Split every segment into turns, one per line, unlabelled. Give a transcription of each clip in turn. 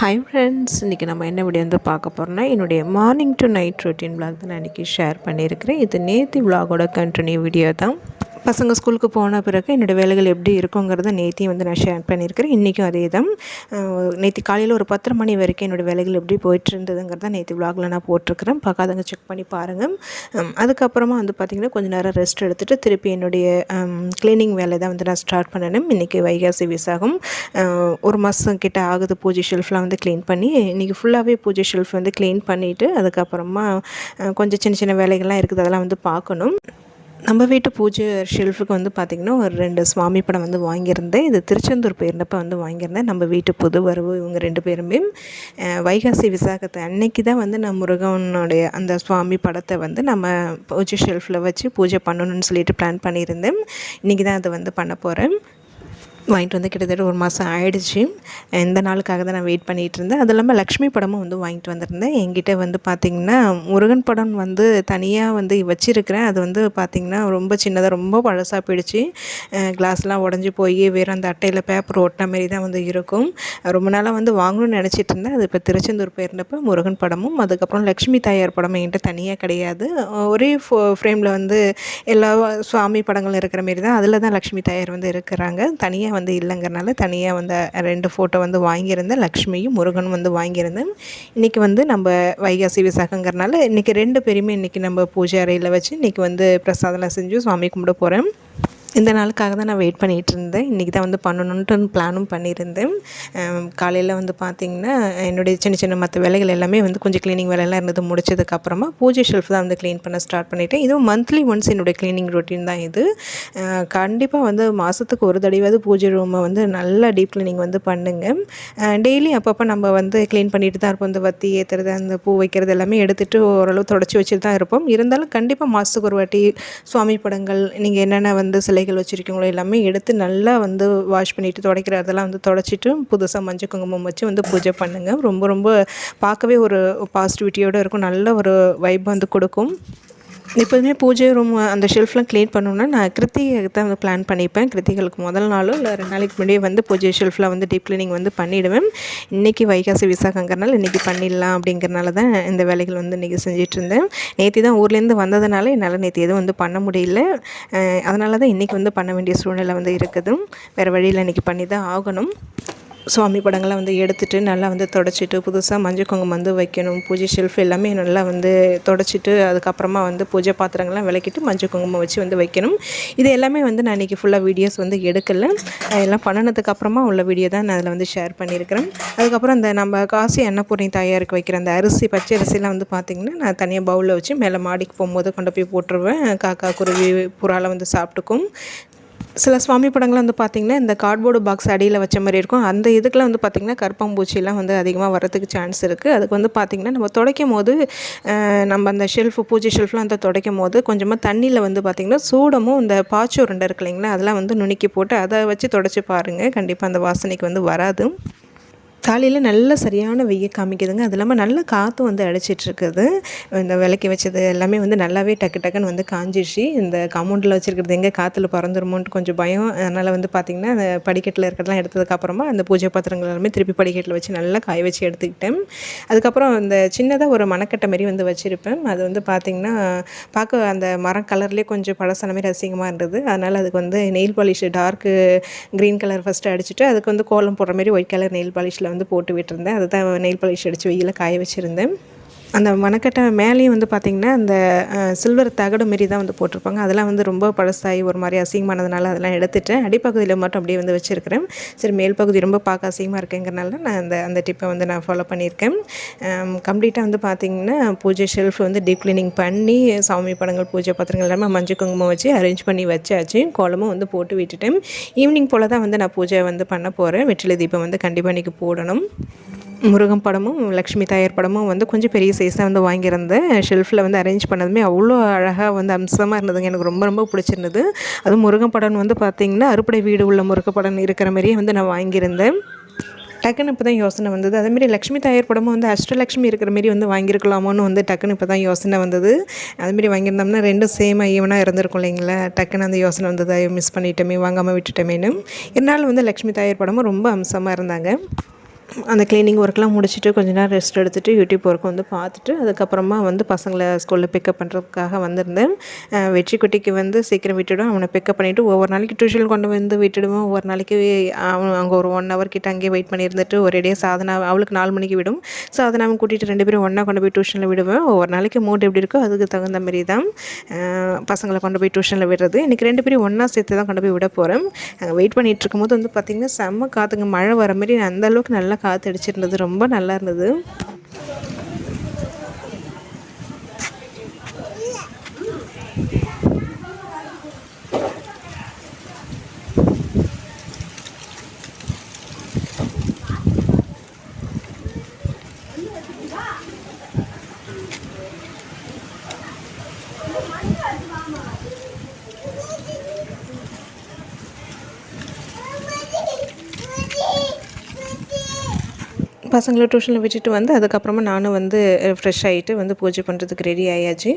Hi friends இன்றைக்கி நம்ம என்ன வீடியோ வந்து பார்க்க போகிறோம்னா என்னுடைய morning to night routine vlog தான் நான் இன்றைக்கி ஷேர் பண்ணியிருக்கிறேன். இது நேத்தி vlog-ஓட கண்டினியூ வீடியோ தான். பசங்க ஸ்கூலுக்கு போன பிறகு என்னோடய வேலைகள் எப்படி இருக்குங்கிறத நேத்தியும் வந்து நான் ஷேர் பண்ணியிருக்கிறேன். இன்றைக்கும் அதே தான் நேற்று காலையில் ஒரு பத்தரை மணி வரைக்கும் என்னோடய வேலைகள் எப்படி போயிட்டு இருந்ததுங்கிறத நேற்று vlogல நான் போட்டிருக்கிறேன். பார்க்காதவங்க செக் பண்ணி பாருங்கள் அதுக்கப்புறமா வந்து பார்த்திங்கன்னா கொஞ்சம் நேரம் ரெஸ்ட் எடுத்துகிட்டு திருப்பி என்னுடைய க்ளீனிங் வேலை தான் வந்து நான் ஸ்டார்ட் பண்ணணும் இன்றைக்கி வைகாசி விசாகம். ஒரு மாதம் கிட்ட ஆகுது பூஜை ஷெல்ஃப்லாம் வந்து க்ளீன் பண்ணி. இன்றைக்கி ஃபுல்லாகவே பூஜை ஷெல்ஃப் வந்து க்ளீன் பண்ணிவிட்டு அதுக்கப்புறமா கொஞ்சம் சின்ன சின்ன வேலைகள்லாம் இருக்குது அதெல்லாம் வந்து பார்க்கணும். நம்ம வீட்டு பூஜை ஷெல்ஃபுக்கு வந்து பார்த்திங்கன்னா ஒரு ரெண்டு சுவாமி படம் வந்து வாங்கியிருந்தேன். இது திருச்செந்தூர் போயிருந்தப்ப வந்து வாங்கியிருந்தேன். நம்ம வீட்டு புது வரவு இவங்க ரெண்டு பேருமே. வைகாசி விசாகத்தை அன்னைக்கு தான் வந்து நான் முருகனுடைய அந்த சுவாமி படத்தை வந்து நம்ம பூஜை ஷெல்ஃபில் வச்சு பூஜை பண்ணணும்னு சொல்லிட்டு பிளான் பண்ணியிருந்தேன். இன்றைக்கி தான் அதை வந்து பண்ண போகிறேன் வாங்கிட்டு வந்து கிட்டத்தட்ட ஒரு மாதம் ஆயிடுச்சு. இந்த நாளுக்காக தான் நான் வெயிட் பண்ணிகிட்டு இருந்தேன். அது இல்லாமல் லக்ஷ்மி படமும் வந்து வாங்கிட்டு வந்திருந்தேன். என்கிட்ட வந்து பார்த்திங்கன்னா முருகன் படம் வந்து தனியாக வந்து வச்சுருக்கிறேன். அது வந்து பார்த்திங்கன்னா ரொம்ப சின்னதாக ரொம்ப பழசாக போயிடுச்சு. கிளாஸ்லாம் உடஞ்சி போய் வேறு அந்த அட்டையில் பேப்பர் ஒட்டின மாரி தான் வந்து இருக்கும். ரொம்ப நாளாக வந்து வாங்கணும்னு நினச்சிட்டு இருந்தேன். அது இப்போ திருச்செந்தூர் போயிருந்தப்போ முருகன் படமும் அதுக்கப்புறம் லக்ஷ்மி தாயார் படம் என்கிட்ட தனியாக கிடையாது. ஒரே ஃபோ ஃப்ரேமில் வந்து எல்லா சுவாமி படங்களும் இருக்கிற மாரி தான். அதில் தான் லக்ஷ்மி தாயார் வந்து இருக்கிறாங்க. தனியாக வந்து இல்லைங்கிறனால தனியாக வந்து ரெண்டு ஃபோட்டோ வந்து வாங்கியிருந்தேன். லக்ஷ்மியும் முருகனும் வந்து வாங்கியிருந்தேன். இன்றைக்கி வந்து நம்ம வைகாசி விசாகங்கிறனால இன்றைக்கி ரெண்டு பேருமே இன்றைக்கி நம்ம பூஜை அறையில் வச்சு இன்றைக்கி வந்து பிரசாதம்லாம் செஞ்சு சுவாமி கும்பிட போகிறேன் இந்த நாளுக்காக தான் நான் வெயிட் பண்ணிகிட்டு இருந்தேன் இன்றைக்கி தான் வந்து பண்ணணுன்ட்டு பிளானும் பண்ணியிருந்தேன். காலையில் வந்து பார்த்திங்கன்னா என்னுடைய சின்ன சின்ன மற்ற வேலைகள் எல்லாமே வந்து கொஞ்சம் க்ளீனிங் வேலையெல்லாம் இருந்தது முடிச்சதுக்கப்புறமா பூஜை ஷெல்ஃப் தான் வந்து க்ளீன் பண்ண ஸ்டார்ட் பண்ணிட்டேன். இதுவும் மந்த்லி ஒன்ஸ் என்னுடைய க்ளீனிங் ரொட்டீன் தான் இது. கண்டிப்பாக வந்து மாதத்துக்கு ஒரு தடவையாவது பூஜை ரூமை வந்து நல்லா டீப் க்ளீனிங் வந்து பண்ணுங்கள் டெய்லி அப்பப்போ நம்ம வந்து க்ளீன் பண்ணிட்டு தான் இருப்போம். இந்த வத்தி ஏற்றுறது அந்த பூ வைக்கிறது எல்லாமே எடுத்துகிட்டு ஓரளவு தொடச்சி வச்சுட்டு தான் இருப்போம். இருந்தாலும் கண்டிப்பாக மாதத்துக்கு ஒரு வாட்டி சுவாமி படங்கள் நீங்கள் என்னென்ன வந்து சிலைகள் வச்சுருக்கீங்களோ எல்லாமே எடுத்து நல்லா வந்து வாஷ் பண்ணிவிட்டு துடைக்கிற அதெல்லாம் வந்து தொடச்சிட்டு புதுசாக மஞ்சள் குங்குமம் வச்சு வந்து பூஜை பண்ணுங்கள் ரொம்ப ரொம்ப பார்க்கவே ஒரு பாசிட்டிவிட்டியோடு இருக்கும். நல்ல ஒரு வைப் வந்து கொடுக்கும். எப்போதுமே பூஜை ரூம் அந்த ஷெல்ஃப்லாம் க்ளீன் பண்ணணுன்னா நான் கிருத்திகைக்கு தான் வந்து பிளான் பண்ணிப்பேன். கிருத்திகளுக்கு முதல் நாளோ இல்லை ரெண்டு நாளைக்கு முன்னாடியே வந்து பூஜை ஷெல்ஃபில் வந்து டீப் க்ளீனிங் வந்து பண்ணிவிடுவேன் இன்றைக்கி வைகாசி விசாகங்கிறனால இன்றைக்கி பண்ணிடலாம் அப்படிங்கிறனால தான் இந்த வேலைகள் வந்து இன்றைக்கி செஞ்சுட்டு இருந்தேன் நேற்று தான் ஊர்லேருந்து வந்ததுனால என்னால் நேற்று எதுவும் வந்து பண்ண முடியல. அதனால தான் இன்றைக்கி வந்து பண்ண வேண்டிய சூழ்நிலை வந்து இருக்குது. வேறு வழியில் இன்றைக்கி பண்ணி தான் ஆகணும். சுவாமி படங்களை வந்து எடுத்துட்டு நல்லா வந்து தொடச்சிட்டு புதுசாக மஞ்சள் குங்குமம் வந்து வைக்கணும் பூஜை ஷெல்ஃப் எல்லாமே நல்லா வந்து தொடச்சிட்டு அதுக்கப்புறமா வந்து பூஜை பாத்திரங்கள்லாம் விளக்கிட்டு மஞ்சள் குங்குமம் வச்சு வந்து வைக்கணும். இது எல்லாமே வந்து நான் இன்றைக்கி ஃபுல்லாக வீடியோஸ் வந்து எடுக்கலை. எல்லாம் பண்ணினதுக்கு அப்புறமா உள்ள வீடியோ தான் நான் அதில் வந்து ஷேர் பண்ணியிருக்கிறேன். அதுக்கப்புறம் அந்த நம்ம காசி அன்னபூர்ணி தாயாருக்கு வைக்கிற அந்த அரிசி பச்சை அரிசிலாம் வந்து பார்த்திங்கன்னா நான் தனியாக பவுலில் வச்சு மேலே மாடிக்கு போகும்போது கொண்டு போய் போட்டுருவேன். காக்கா குருவி புறாலாம் வந்து சாப்பிட்டுக்கும். சில சுவாமி படங்கள்லாம் வந்து பார்த்திங்கன்னா இந்த கார்ட்போர்டு பாக்ஸ் அடியில் வச்ச மாதிரி இருக்கும். அந்த இதுக்கெலாம் வந்து பார்த்திங்கன்னா கருப்பாம்பூச்சிலாம் வந்து அதிகமாக வரதுக்கு சான்ஸ் இருக்குது அதுக்கு வந்து பார்த்திங்கன்னா நம்ம துடைக்கும் போது நம்ம அந்த ஷெல்ஃபு பூஜை ஷெல்ஃப்லாம் வந்து துடைக்கும் போது கொஞ்சமாக தண்ணியில் வந்து பார்த்திங்கன்னா சூடமும் இந்த பாச்சு உருண்டை இருக்கு இல்லைங்களா அதெல்லாம் வந்து நுணுக்கி போட்டு அதை வச்சு துடைச்சி பாருங்கள் கண்டிப்பாக அந்த வாசனைக்கு வந்து வராது. காலையில் நல்ல சரியான வெய்ய காமிக்குதுங்க. அது இல்லாமல் நல்ல காற்றும் வந்து அடைச்சிட்டுருக்குது இந்த விளக்கி வச்சது எல்லாமே வந்து நல்லாவே டக்கு டக்குன்னு வந்து காஞ்சிடுச்சு இந்த காம்பவுண்டில் வச்சுருக்கிறது எங்கே காற்றுல பறந்துருமோன்ட்டு கொஞ்சம் பயம். அதனால் வந்து பார்த்திங்கன்னா அந்த படிக்கட்டில் இருக்கிறதெல்லாம் எடுத்ததுக்கப்புறமா அந்த பூஜை பாத்திரங்கள் எல்லாமே திருப்பி படிக்கட்டில் வச்சு நல்லா காய வச்சு எடுத்துக்கிட்டேன். அதுக்கப்புறம் அந்த சின்னதாக ஒரு மணக்கட்டை மாரி வந்து வச்சுருப்பேன். அது வந்து பார்த்திங்கன்னா பார்க்க அந்த மரம் கலர்லேயே கொஞ்சம் பழசான மாதிரி அசிங்கமாக இருந்தது. அதனால் அதுக்கு வந்து nail polish dark green colour first அடிச்சுட்டு அதுக்கு வந்து கோலம் போடுற மாதிரி ஒயிட் கலர் நெயில் பாலிஷில் வந்து போட்டு விட்டுருந்தேன். அதை தான் நெயில் பாலிஷ் அடித்து வெயில காய வச்சுருந்தேன். அந்த மணக்கட்டை மேலேயும் வந்து பார்த்திங்கன்னா அந்த சில்வர் தகடு மாரி தான் வந்து போட்டிருப்பாங்க. அதெல்லாம் வந்து ரொம்ப பழசாகி ஒரு மாதிரி அசிங்கமானதுனால அதெல்லாம் எடுத்துட்டேன். அடிப்பகுதியில் மட்டும் அப்படியே வந்து வச்சுருக்கிறேன். சரி மேல் பகுதி ரொம்ப பார்க்க அசிங்கமாக இருக்குங்கிறனால நான் அந்த அந்த டிப்பை வந்து நான் ஃபாலோ பண்ணியிருக்கேன். கம்ப்ளீட்டாக வந்து பார்த்திங்கன்னா பூஜை ஷெல்ஃப் வந்து டீப் க்ளீனிங் பண்ணி சாமி படங்கள் பூஜை பாத்திரங்கள் எல்லாமே மஞ்சள் குங்குமம் வச்சு அரேஞ்ச் பண்ணி வச்சாச்சு. கோலமும் வந்து போட்டு விட்டுட்டேன். ஈவினிங் போல் தான் வந்து நான் பூஜை வந்து பண்ண போகிறேன் வெற்றிலை தீபம் வந்து கண்டிப்பாக இன்றைக்கி போடணும். முருகன் படமும் லக்ஷ்மி தாயார் படமும் வந்து கொஞ்சம் பெரிய சைஸாக வந்து வாங்கியிருந்தேன். ஷெல்ஃபில் வந்து அரேஞ்ச் பண்ணதுமே அவ்வளோ அழகாக வந்து அம்சமாக இருந்ததுங்க. எனக்கு ரொம்ப ரொம்ப பிடிச்சிருந்தது. அதுவும் முருகன் படம் வந்து பார்த்திங்கன்னா அறுப்படை வீடு உள்ள முருகன் படம் இருக்கிற மாதிரியே வந்து நான் வாங்கியிருந்தேன். டக்குன்னு இப்போ தான் யோசனை வந்தது. அதேமாரி லக்ஷ்மி தாயார் படமும் வந்து அஷ்டலக்ஷ்மி இருக்கிற மாரி வந்து வாங்கியிருக்கலாமோன்னு வந்து டக்குன்னு இப்போ தான் யோசனை வந்தது. அதுமாரி வாங்கியிருந்தோம்னா ரெண்டும் சேம் ஈவனாக இருந்திருக்கும் இல்லைங்களா? டக்குன்னு அந்த யோசனை வந்தது. ஐயோ மிஸ் பண்ணிட்டோமே வாங்காமல் விட்டுட்டோமேன்னு. இருந்தாலும் வந்து லக்ஷ்மி தாயார் படமும் ரொம்ப அம்சமாக இருந்தாங்க. அந்த க்ளீனிங் ஒர்க்லாம் முடிச்சுட்டு கொஞ்ச நேரம் ரெஸ்ட் எடுத்துகிட்டு யூடியூப் ஒர்க் வந்து பார்த்துட்டு அதுக்கப்புறமா வந்து பசங்களை ஸ்கூலில் பிக்கப் பண்ணுறதுக்காக வந்திருந்தேன். வெற்றி குட்டிக்கு வந்து சீக்கிரம் விட்டுவிடும் அவனை பிக்கப் பண்ணிவிட்டு ஒவ்வொரு நாளைக்கு டியூஷன் கொண்டு வந்து விட்டுடுவோம். ஒவ்வொரு நாளைக்கு அவன் அங்கே ஒரு ஒன் ஹவர் கிட்ட அங்கேயே வெயிட் பண்ணியிருந்துட்டு ஒரேடியாக சாதனா அவளுக்கு நாலு மணிக்கு விடும். சாதனாவும் கூட்டிகிட்டு ரெண்டு பேரும் ஒன்றா கொண்டு போய் டியூஷனில் விடுவேன். ஒவ்வொரு நாளைக்கு மூட் எப்படி இருக்கோ அதுக்கு தகுந்த மாதிரி தான் பசங்களை கொண்டு போய் டியூஷனில் விடுறது. இன்றைக்கி ரெண்டு பேரும் ஒன்றா சேர்த்து தான் கொண்டு போய் விட போகிறேன் வெயிட் பண்ணிகிட்டு இருக்கும்போது வந்து பார்த்திங்கன்னா செம்ம காற்றுங்க மழை வர மாதிரி அந்த அளவுக்கு நல்லா காற்று அடிச்சிருந்தது. ரொம்ப நல்லா இருந்தது. பசங்களை டியூஷனில் விட்டுட்டு வந்து அதுக்கப்புறமா நானும் வந்து ஃப்ரெஷ் ஆகிட்டு வந்து பூஜை பண்ணுறதுக்கு ரெடி ஆயாச்சு.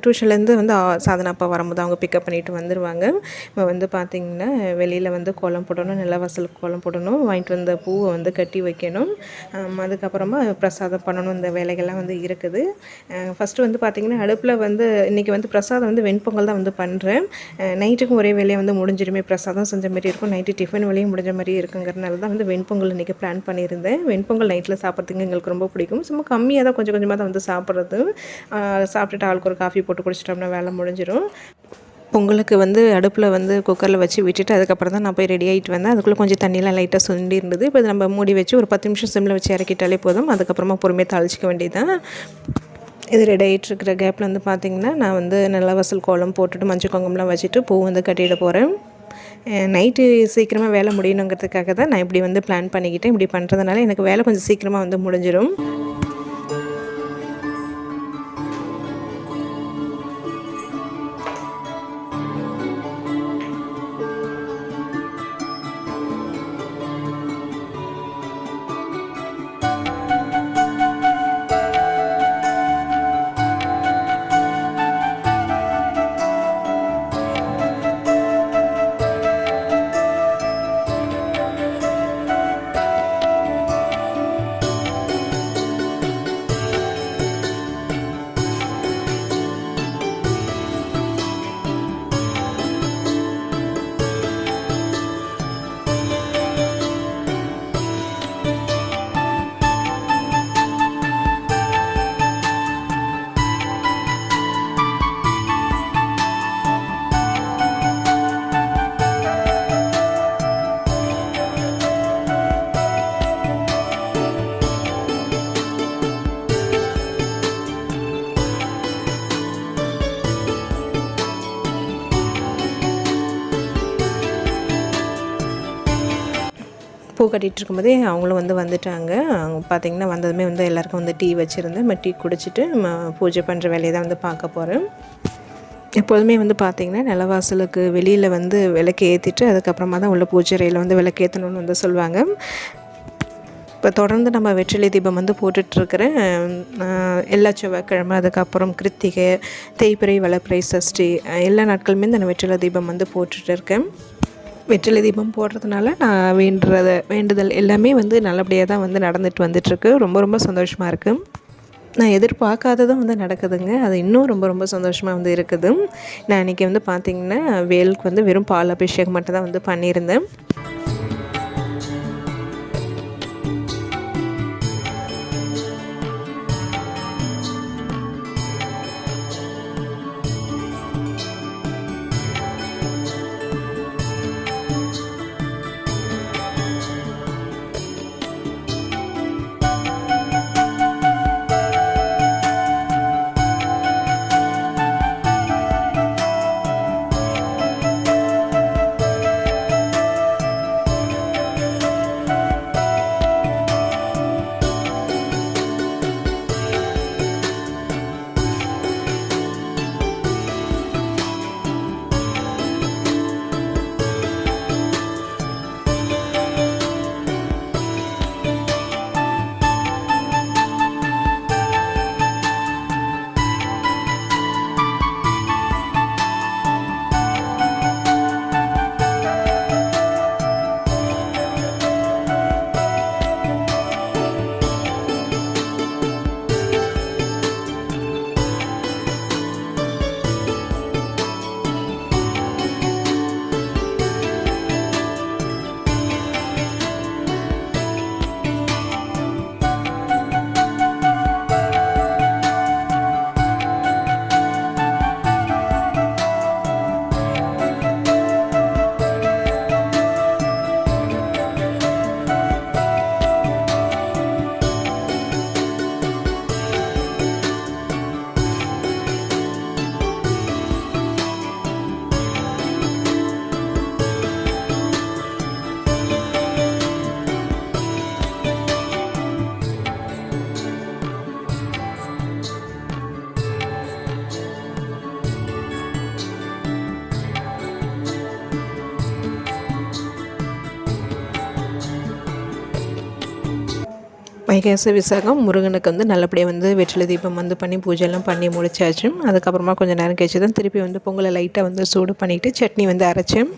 டியூஷன்லேருந்து வந்து ஆ- சாதனா அப்பா வரும்போது அவங்க பிக்கப் பண்ணிட்டு வந்துடுவாங்க இப்போ வந்து பார்த்திங்கன்னா வெளியில் வந்து கோலம் போடணும் நிலவாசலுக்கு கோலம் போடணும் வாங்கிட்டு வந்த பூவை வந்து கட்டி வைக்கணும். அதுக்கப்புறமா பிரசாதம் பண்ணணும் இந்த வேலைகள்லாம் வந்து இருக்குது. ஃபஸ்ட்டு வந்து பார்த்திங்கன்னா அடுப்பில் வந்து இன்றைக்கி வந்து பிரசாதம் வந்து வெண்பொங்கல் தான் வந்து பண்ணுறேன் நைட்டுக்கும் ஒரே வேலையை வந்து முடிஞ்சிருமே பிரசாதம் செஞ்ச மாதிரி இருக்கும். நைட்டு டிஃபன் வேலையும் முடிஞ்ச மாதிரி இருக்குங்கிறனால தான் வந்து வெண்பொங்கல் இன்றைக்கி பிளான் பண்ணியிருந்தேன். வெண்பொங்கல் நைட்டில் சாப்பிட்றதுக்கு எங்களுக்கு ரொம்ப பிடிக்கும். சும்மா கம்மியாக தான் கொஞ்சம் கொஞ்சமாக தான் வந்து சாப்பிட்றது. சாப்பிட்டுட்டு ஆளுக்கு ஒரு காஃபி போட்டு குடிச்சிட்டோம்னா வேலை முடிஞ்சிடும் பொங்கலுக்கு வந்து அடுப்பில் வந்து குக்கரில் வச்சு விட்டுட்டு அதுக்கப்புறம் தான் நான் போய் ரெடி ஆகிட்டு வந்தேன். அதுக்குள்ளே கொஞ்சம் தண்ணியெலாம் லைட்டாக சுண்டி இருந்தது. இப்போ நம்ம மூடி வச்சு ஒரு பத்து நிமிஷம் சிம்மில் வச்சு இறக்கிட்டாலே போதும். அதுக்கப்புறமா பொறுமையாக தாளிச்சிக்க வேண்டியதுதான். இது ரெடி ஆகிட்டு இருக்கிற கேப்பில் வந்து பார்த்திங்கன்னா நான் வந்து நிலவாசல் கோலம் போட்டுட்டு மஞ்சள் குங்குமம்லாம் வச்சுட்டு பூ வந்து கட்டிட போகிறேன் நைட்டு சீக்கிரமாக வேலை முடியணுங்கிறதுக்காக தான் நான் இப்படி வந்து பிளான் பண்ணிக்கிட்டேன். இப்படி பண்ணுறதுனால எனக்கு வேலை கொஞ்சம் சீக்கிரமாக வந்து முடிஞ்சிடும் பூ கட்டிகிட்டு இருக்கும்போதே அவங்களும் வந்து வந்துட்டாங்க. அவங்க பார்த்திங்கன்னா வந்ததுமே வந்து எல்லாருக்கும் வந்து டீ வச்சுருந்தேன். நம்ம டீ குடிச்சிட்டு நம்ம பூஜை பண்ணுற வேலையை தான் வந்து பார்க்க போகிறேன் எப்போதுமே வந்து பார்த்திங்கன்னா நிலவாசலுக்கு வெளியில் வந்து விளக்கு ஏற்றிட்டு அதுக்கப்புறமா தான் உள்ள பூஜை அறையில் வந்து விளக்கு ஏற்றணும்னு வந்து சொல்லுவாங்க. இப்போ தொடர்ந்து நம்ம வெற்றிலை தீபம் வந்து போட்டுட்ருக்கிறேன் எல்லா செவ்வாய்க்கிழமை அதுக்கப்புறம் கிருத்திகை தேய்பிறை வளப்பிறை சஷ்டி எல்லா நாட்களுமே இந்த வெற்றிலை தீபம் வந்து போட்டுட்டு இருக்கேன். வெற்றிலை தீபம் போடுறதுனால நான் வேண்டுறத வேண்டுதல் எல்லாமே வந்து நல்லபடியாக தான் வந்து நடந்துட்டு வந்துட்டுருக்கு. ரொம்ப ரொம்ப சந்தோஷமாக இருக்குது நான் எதிர்பார்க்காததும் வந்து நடக்குதுங்க. அது இன்னும் ரொம்ப ரொம்ப சந்தோஷமாக வந்து இருக்குது. நான் இன்றைக்கி வந்து பார்த்திங்கன்னா வேலுக்கு வந்து வெறும் பால் அபிஷேகம் மட்டும் தான் வந்து பண்ணியிருந்தேன். வைகாச விசாகம் முருகனுக்கு வந்து நல்லபடியாக வந்து வெற்றிலை தீபம் வந்து பண்ணி பூஜைலாம் பண்ணி முடிச்சாச்சு. அதுக்கப்புறமா கொஞ்சம் நேரம் கழிச்சு தான் திருப்பி வந்து பொங்கலை லைட்டாக வந்து சூடு பண்ணிவிட்டு சட்னி வந்து அரைச்சேன்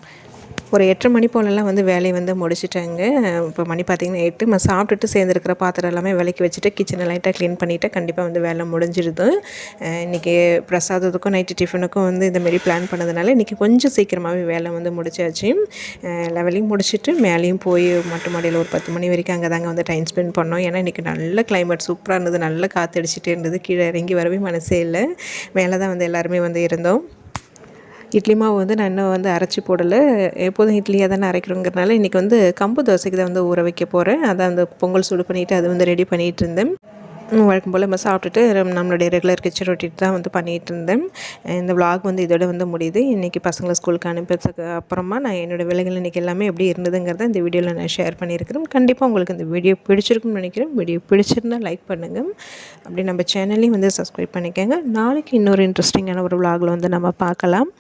ஒரு எட்டரை மணி போலலாம் வந்து வேலையை வந்து முடிச்சிட்டாங்க. இப்போ மணி பார்த்திங்கன்னா எட்டு. நம்ம சாப்பிட்டுட்டு சேர்ந்துருக்கிற பாத்திரம் எல்லாமே விலைக்கு வச்சுட்டு கிச்சனை லைட்டாக க்ளீன் பண்ணிவிட்டு கண்டிப்பாக வந்து வேலை முடிஞ்சிடுது இன்றைக்கி பிரசாதத்துக்கும் நைட்டு டிஃபனுக்கும் வந்து இந்தமாரி பிளான் பண்ணதுனால இன்றைக்கி கொஞ்சம் சீக்கிரமாகவே வேலை வந்து முடிச்சாச்சு. லெவலையும் முடிச்சுட்டு மேலேயும் போய் மட்டு மாடியில் ஒரு பத்து மணி வரைக்கும் அங்கே தாங்க வந்து டைம் ஸ்பெண்ட் பண்ணோம். ஏன்னா இன்றைக்கி நல்ல கிளைமேட் சூப்பராக இருந்தது. நல்ல காற்றடிச்சிட்டே இருந்தது. கீழே இறங்கி வரவே மனசே இல்லை. மேலே தான் வந்து எல்லாருமே வந்து இருந்தோம். இட்லி மாவு வந்து நான் இன்னும் வந்து அரைச்சி போடலை. எப்போதும் இட்லியாக தானே அரைக்கிறோங்கிறனால இன்றைக்கி வந்து கம்பு தோசைக்கு தான் வந்து ஊற வைக்க போகிறேன் அதை அந்த பொங்கல் சூடு பண்ணிவிட்டு அது வந்து ரெடி பண்ணிகிட்டு இருந்தேன். வழக்கம் போல் நம்ம சாப்பிட்டுட்டு நம்மளுடைய ரெகுலர் கிச்சன் ரொட்டிட்டு தான் வந்து பண்ணிகிட்டு இருந்தேன். இந்த விளாக் வந்து இதோட வந்து முடியுது. இன்றைக்கி பசங்களை ஸ்கூலுக்கு அனுப்பிச்சதுக்கு அப்புறமா நான் என்னோடய விலைகள் இன்றைக்கி எல்லாமே எப்படி இருந்ததுங்கிறத இந்த வீடியோவில் நான் ஷேர் பண்ணியிருக்கிறேன். கண்டிப்பாக உங்களுக்கு இந்த வீடியோ பிடிச்சிருக்குன்னு நினைக்கிறேன். வீடியோ பிடிச்சிருந்தால் லைக் பண்ணுங்கள் அப்படி நம்ம சேனல்லையும் வந்து சப்ஸ்கிரைப் பண்ணிக்கோங்க. நாளைக்கு இன்னொரு இன்ட்ரெஸ்டிங்கான ஒரு விளாகில் வந்து நம்ம பார்க்கலாம்.